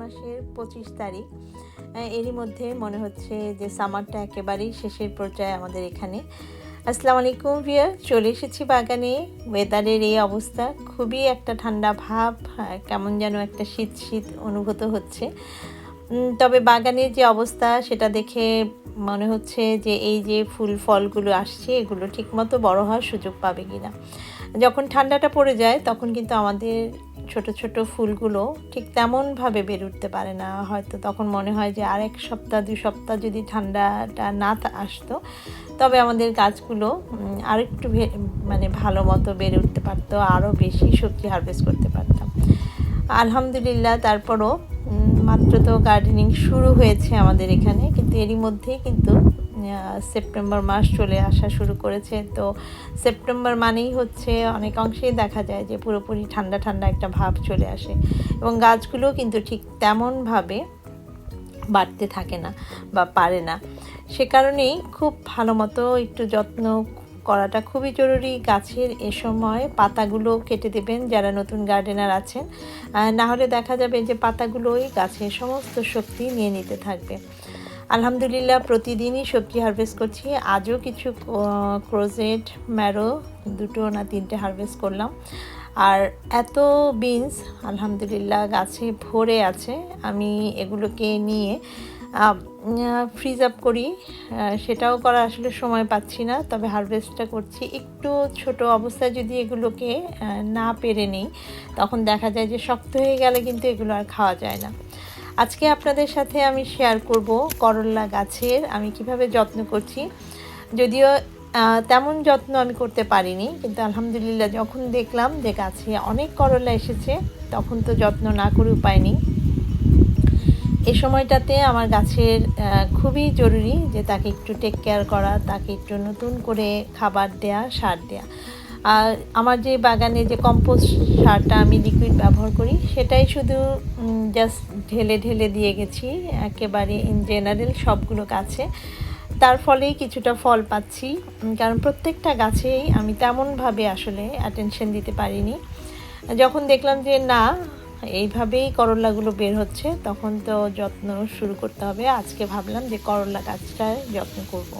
মাসের পঁচিশ তারিখ। এরই মধ্যে মনে হচ্ছে যে সামারটা একেবারেই শেষের পর্যায়ে আমাদের এখানে। আসসালামু আলাইকুম ভিয়া চলে এসেছি বাগানে। ওয়েদারের এই অবস্থা, খুবই একটা ঠান্ডা ভাব কেমন যেন একটা শীত শীত অনুভূত হচ্ছে। তবে বাগানের যে অবস্থা, সেটা দেখে মনে হচ্ছে যে এই যে ফুল ফলগুলো আসছে, এগুলো ঠিকমতো বড় হওয়ার সুযোগ পাবে কিনা। যখন ঠান্ডাটা পড়ে যায়, তখন কিন্তু আমাদের ছোট ছোট ফুলগুলো ঠিক তেমনভাবে বের উঠতে পারে না। হয়তো তখন মনে হয় যে আর এক সপ্তাহ দুই সপ্তাহ যদি ঠান্ডাটা না আসতো, তবে আমাদের গাছগুলো আরেকটু মানে ভালো মতো বেড়ে উঠতে পারতো, আরও বেশি সবজি হারভেস্ট করতে পারতাম। আলহামদুলিল্লাহ, তারপরও মাত্র তো গার্ডেনিং শুরু হয়েছে আমাদের এখানে, কিন্তু এরই মধ্যেই কিন্তু সেপ্টেম্বর মাস চলে আসা শুরু করেছে। তো সেপ্টেম্বর মানেই হচ্ছে অনেক অংশেই দেখা যায় যে পুরোপুরি ঠান্ডা ঠান্ডা একটা ভাব চলে আসে। এবং গাছগুলো কিন্তু ঠিক তেমনভাবে বাড়তে থাকে না বা পারে না। সে কারণেই খুব ভালো মতো একটু যত্ন করাটা খুবই জরুরি গাছের এ সময় পাতাগুলো কেটে দেবেন যারা নতুন গার্ডেনার আছেন। না হলে দেখা যাবে যে পাতাগুলোই গাছের সমস্ত শক্তি নিয়ে নিতে থাকবে। আলহামদুলিল্লাহ প্রতিদিনই সবজি হারভেস্ট করছি। আজও কিছু ক্রোজেট ম্যারো দুটো না তিনটে হারভেস্ট করলাম। আর এত বিনস আলহামদুলিল্লাহ গাছে ভরে আছে। আমি এগুলোকে নিয়ে ফ্রিজ আপ করি। সেটাও করা আসলে সময় পাচ্ছি না, তবে হারভেস্টটা করছি। একটু ছোট অবস্থায় যদি এগুলোকে না পেরে নেই, তখন দেখা যায় যে শক্ত হয়ে গেলে কিন্তু এগুলো আর খাওয়া যায় না। আজকে আপনাদের সাথে আমি শেয়ার করব করল্লা গাছের, আমি কীভাবে যত্ন করছি। যদিও তেমন যত্ন আমি করতে পারিনি, কিন্তু আলহামদুলিল্লাহ যখন দেখলাম যে গাছে অনেক করলা এসেছে, তখন তো যত্ন না করে উপায় নেই। এই সময়টাতে আমার গাছের খুবই জরুরি যে তাকে একটু টেক কেয়ার করা, তাকে একটু নতুন করে খাবার দেয়া, সার দেয়া। আর আমার যে বাগানে যে কম্পোস্ট সারটা আমি লিকুইড ব্যবহার করি, সেটাই শুধু জাস্ট ঢেলে ঢেলে দিয়ে গেছি, একেবারে ইন জেনারেল সবগুলো গাছে। তার ফলেই কিছুটা ফল পাচ্ছি কারণ প্রত্যেকটা গাছেই আমি তেমনভাবে আসলে অ্যাটেনশন দিতে পারিনি। যখন দেখলাম যে না এইভাবেই করলাগুলো বের হচ্ছে, তখন তো যত্ন শুরু করতে হবে। আজকে ভাবলাম যে করলা গাছটার যত্ন করব।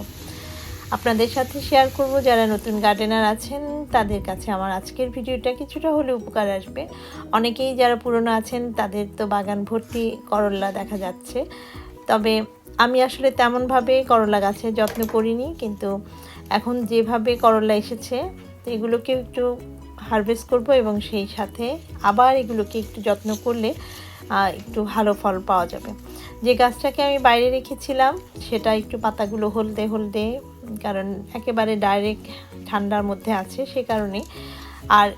আপনাদের সাথে শেয়ার করব, যারা নতুন গার্ডেনার আছেন, তাদের কাছে আমার আজকের ভিডিওটা কিছুটা হলে উপকার আসবে। অনেকেই যারা পুরনো আছেন, তাদের তো বাগান ভর্তি করলা দেখা যাচ্ছে। তবে আমি আসলে তেমনভাবে করলা গাছের যত্ন করিনি, কিন্তু এখন যেভাবে করলা এসেছে তো এগুলোকে একটু হারভেস্ট করব এবং সেই সাথে আবার এগুলোকে একটু যত্ন করলে একটু ভালো ফল পাওয়া যাবে। যে গাছটাকে আমি বাইরে রেখেছিলাম, সেটা একটু পাতাগুলো হলদে হলদে, কারণ একেবারে ডাইরেক্ট ঠান্ডার মধ্যে আছে সে কারণে। আর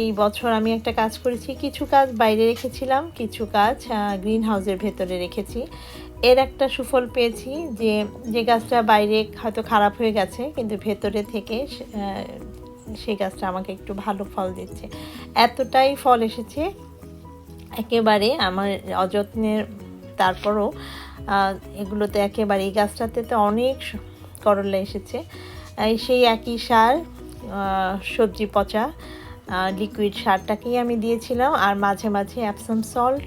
এই বছর আমি একটা কাজ করেছি, কিছু কাজ বাইরে রেখেছিলাম, কিছু কাজ গ্রিন হাউসের ভেতরে রেখেছি। এর একটা সুফল পেয়েছি যে যে গাছটা বাইরে হয়তো খারাপ হয়ে গেছে, কিন্তু ভেতরে থেকে সেই গাছটা আমাকে একটু ভালো ফল দিচ্ছে। এতটাই ফল এসেছে, একেবারে আমার অযত্নের, তারপরও এগুলোতে একেবারে, এই গাছটাতে তো অনেক করলা এসেছে। সেই একই সার সবজি পচা লিকুইড সারটাকেই আমি দিয়েছিলাম, আর মাঝে মাঝে অ্যাপসাম সল্ট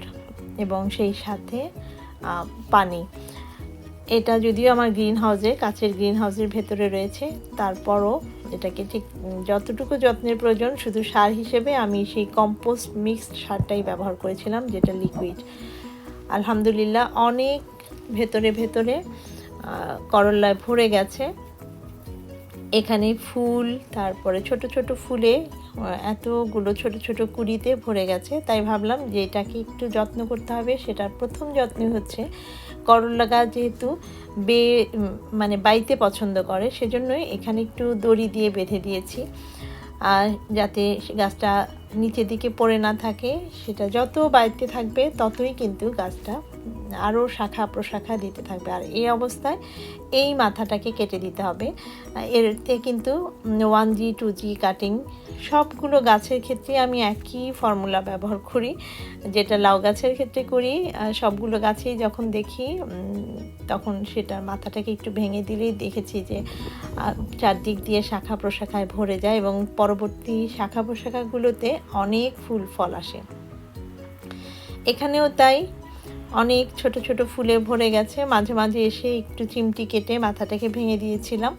এবং সেই সাথে পানি। এটা যদিও আমার গ্রিন হাউসে কাছের গ্রিন হাউসের ভেতরে রয়েছে, তারপরও এটাকে ঠিক যতটুকু যত্নের প্রয়োজন শুধু সার হিসেবে আমি সেই কম্পোস্ট মিক্সড সারটাই ব্যবহার করেছিলাম যেটা লিকুইড আলহামদুলিল্লাহ অনেক ভেতরে ভেতরে আহ, করলায় ভরে গেছে। এখানে ফুল তারপরে ছোট ছোট ফুলে এতগুলো ছোট ছোট কুড়িতে ভরে গেছে। তাই ভাবলাম যে এটাকে একটু যত্ন করতে হবে সেটার প্রথম যত্ন হচ্ছে করলা গাছ যেহেতু বে মানে বাইতে পছন্দ করে, সেজন্যই এখানে একটু দড়ি দিয়ে বেঁধে দিয়েছি। আর যাতে গাছটা নিচের দিকে পড়ে না থাকে, সেটা যত বাইতে থাকবে, ততই কিন্তু গাছটা আরও শাখা প্রশাখা দিতে থাকবে। আর এই অবস্থায় এই মাথাটাকে কেটে দিতে হবে। এতে কিন্তু one G, two G cutting সবগুলো গাছের ক্ষেত্রে আমি একই ফর্মুলা ব্যবহার করি। যেটা লাউ গাছের ক্ষেত্রে করি সবগুলো গাছেই যখন দেখি তখন সেটার মাথাটাকে একটু ভেঙে দিলেই দেখেছি যে চারদিক দিয়ে শাখা প্রশাখায় ভরে যায় এবং পরবর্তী শাখা প্রশাখাগুলোতে অনেক ফুল ফল আসে। এখানেও তাই অনেক ছোট ছোট ফুলে ভরে গেছে। মাঝে মাঝে এসে একটু চিমটি কেটে মাথাটাকে ভেঙে দিয়েছিলাম।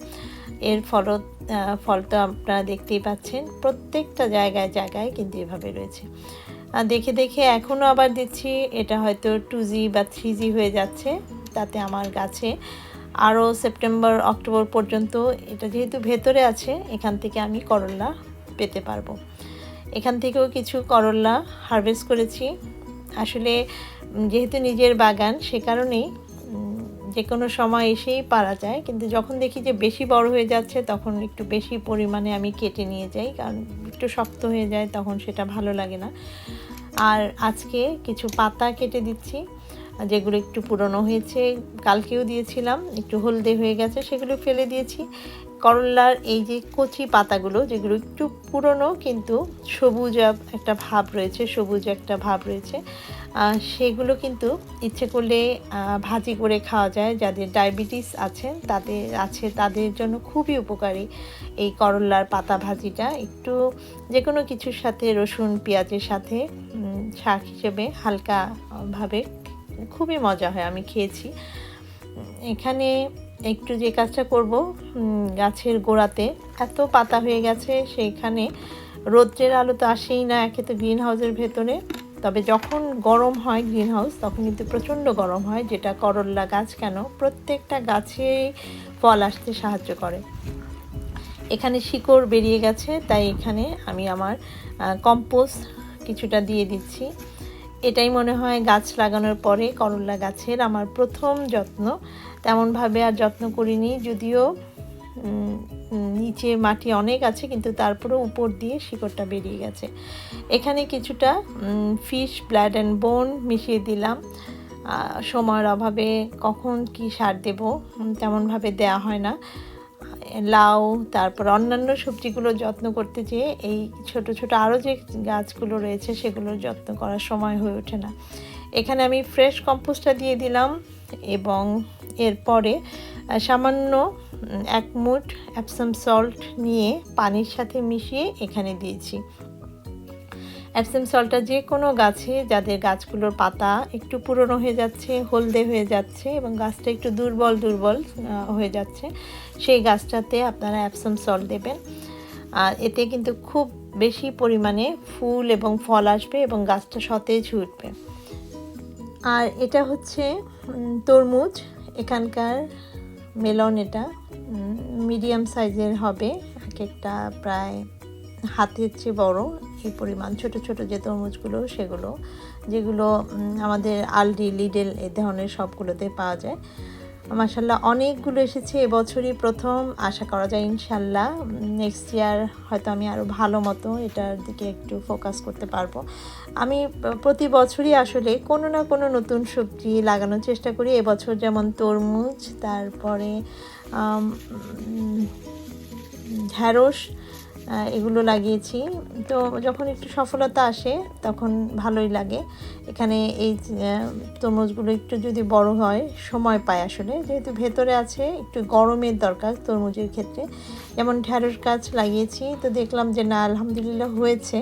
এর আহ, ফলটা আপনারা দেখতেই পাচ্ছেন। প্রত্যেকটা জায়গায় জায়গায় কিন্তু এভাবে রয়েছে। দেখে দেখে এখনও আবার দিচ্ছি এটা হয়তো টু জি বা থ্রি জি হয়ে যাচ্ছে। তাতে আমার গাছে আরও সেপ্টেম্বর অক্টোবর পর্যন্ত এটা যেহেতু ভেতরে আছে এখান থেকে আমি করল্লা পেতে পারব। এখান থেকেও কিছু করল্লা হারভেস্ট করেছি। আসলে যেহেতু নিজের বাগান, সে কারণেই যে কোনো সময় এসেই পারা যায়। কিন্তু যখন দেখি যে বেশি বড় হয়ে যাচ্ছে, তখন একটু বেশি পরিমাণে আমি কেটে নিয়ে যাই, কারণ একটু শক্ত হয়ে যায়, তখন সেটা ভালো লাগে না। আর আজকে কিছু পাতা কেটে দিচ্ছি, যেগুলো একটু পুরনো হয়েছে, কালকেও দিয়েছিলাম, একটু হলদে হয়ে গেছে, সেগুলো ফেলে দিয়েছি। করল্লার এই যে কচি পাতাগুলো, যেগুলো একটু পুরনো কিন্তু সবুজ একটা ভাব রয়েছে, সবুজ একটা ভাব রয়েছে সেগুলো কিন্তু ইচ্ছে করলে ভাজি করে খাওয়া যায়। যাদের ডায়াবেটিস আছে, তাদের আছে, তাদের জন্য খুবই উপকারী এই করল্লার পাতা ভাজিটা। একটু যে কোনো কিছুর সাথে, রসুন, পেঁয়াজের সাথে শাক হিসেবে হালকাভাবে, খুবই মজা হয়, আমি খেয়েছি। এখানে একটু যে কাজটা করব গাছের গোড়াতে। এত পাতা হয়ে গেছে, সেখানে রৌদ্রের আলো তো আসেই না, একে তো গ্রিন হাউসের ভেতরে। তবে যখন গরম হয় গ্রিন হাউস তখন কিন্তু প্রচণ্ড গরম হয়, যেটা করল্লা গাছ কেন? প্রত্যেকটা গাছে ফল আসতে সাহায্য করে। এখানে শিকড় বেরিয়ে গেছে, তাই এখানে আমি আমার কম্পোস্ট কিছুটা দিয়ে দিচ্ছি। এটাই মনে হয় গাছ লাগানোর পরে করল্লা গাছের আমার প্রথম যত্ন। তেমনভাবে আর যত্ন করিনি, যদিও নিচে মাটি অনেক আছে, কিন্তু তারপরেও উপর দিয়ে শিকড়টা বেরিয়ে গেছে। এখানে কিছুটা ফিশ ব্লাড অ্যান্ড বোন মিশিয়ে দিলাম। সময়ের অভাবে কখন কি সার দেব তেমনভাবে দেয়া হয় না। লাউ, তারপর অন্যান্য সবজিগুলোর যত্ন করতে যেয়ে এই ছোট ছোট আরও যে গাছগুলো রয়েছে সেগুলোর যত্ন করার সময় হয়ে ওঠে না। এখানে আমি ফ্রেশ কম্পোস্টটা দিয়ে দিলাম এবং এরপরে সামান্য এক মুঠ অ্যাপসাম সল্ট নিয়ে পানির সাথে মিশিয়ে এখানে দিয়েছি। অ্যাপসাম সল্টটা যে কোনো গাছে, যাদের গাছগুলোর পাতা একটু পুরনো হয়ে যাচ্ছে, হলদে হয়ে যাচ্ছে এবং গাছটা একটু দুর্বল দুর্বল হয়ে যাচ্ছে, সেই গাছটাতে আপনারা অ্যাপসাম সল্ট দেবেন। আর এতে কিন্তু খুব বেশি পরিমাণে ফুল এবং ফল আসবে এবং গাছটা সতেজ উঠবে। আর এটা হচ্ছে তরমুজ। এখানকার মেলন এটা মিডিয়াম সাইজের হবে, এক একটা প্রায় হাতের চেয়ে বড় এই পরিমাণ, ছোট ছোট যে তরমুজগুলো, সেগুলো, যেগুলো আমাদের আলডি, লিডেল এ ধরনের সবগুলোতে পাওয়া যায়। মাসাল্লাহ অনেকগুলো এসেছে এবছরই। প্রথম আশা করা যায় ইনশাল্লাহ নেক্সট ইয়ার হয়তো আমি আরও ভালো মতো এটার দিকে একটু ফোকাস করতে পারব। আমি প্রতি বছরই আসলে কোনো না কোনো নতুন সবজি লাগানোর চেষ্টা করি। এবছর যেমন তরমুজ, তারপরে ঢ্যাঁড়স এগুলো লাগিয়েছি। তো যখন একটু সফলতা আসে তখন ভালোই লাগে। এখানে এই তরমুজগুলো একটু যদি বড় হয় সময় পায় আসলে। যেহেতু ভেতরে আছে একটু গরমের দরকার তরমুজের ক্ষেত্রে। যেমন ঢ্যাঁড়স গাছ লাগিয়েছি তো দেখলাম যে না আলহামদুলিল্লাহ হয়েছে।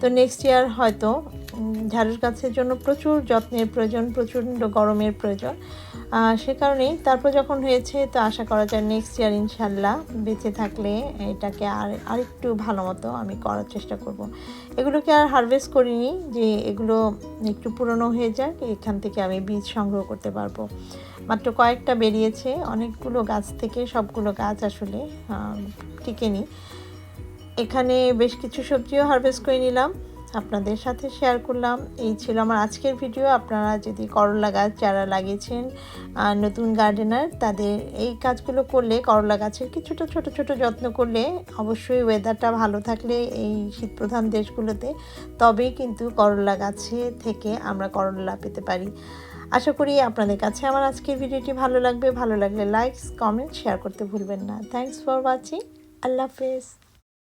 তো নেক্সট ইয়ার হয়তো উম, ঢ্যাঁড়স গাছের জন্য প্রচুর যত্নের প্রয়োজন প্রচণ্ড গরমের প্রয়োজন। সে কারণেই তারপর যখন হয়েছে, তো আশা করা যায় নেক্সট ইয়ার ইনশাল্লাহ বেঁচে থাকলে এটাকে আর আরেকটু ভালো মতো আমি করার চেষ্টা করব। এগুলোকে আর হারভেস্ট করিনি, যে এগুলো একটু পুরনো হয়ে যাক, এখান থেকে আমি বীজ সংগ্রহ করতে পারব। মাত্র কয়েকটা বেরিয়েছে, অনেকগুলো গাছ থেকে সবগুলো গাছ আসলে টিকেনি। এখানে বেশ কিছু সবজিও হারভেস্ট করে নিলাম। আপনাদের সাথে শেয়ার করলাম। এই ছিল আমার আজকের ভিডিও আপনারা যদি করলা গাছ যারা লাগিয়েছেন নতুন গার্ডেনার তাদের এই কাজগুলো করলে করলা গাছের কিছুটা ছোট ছোট যত্ন করলে অবশ্যই ওয়েদারটা ভালো থাকলে এই শীতপ্রধান দেশগুলোতে। তবেই কিন্তু করলা গাছে থেকে আমরা করলা পেতে পারি। আশা করি আপনাদের কাছে আমার আজকের ভিডিওটি ভালো লাগবে। ভালো লাগলে লাইকস কমেন্ট শেয়ার করতে ভুলবেন না। থ্যাংকস ফর ওয়াচিং আল্লাহ হাফেজ।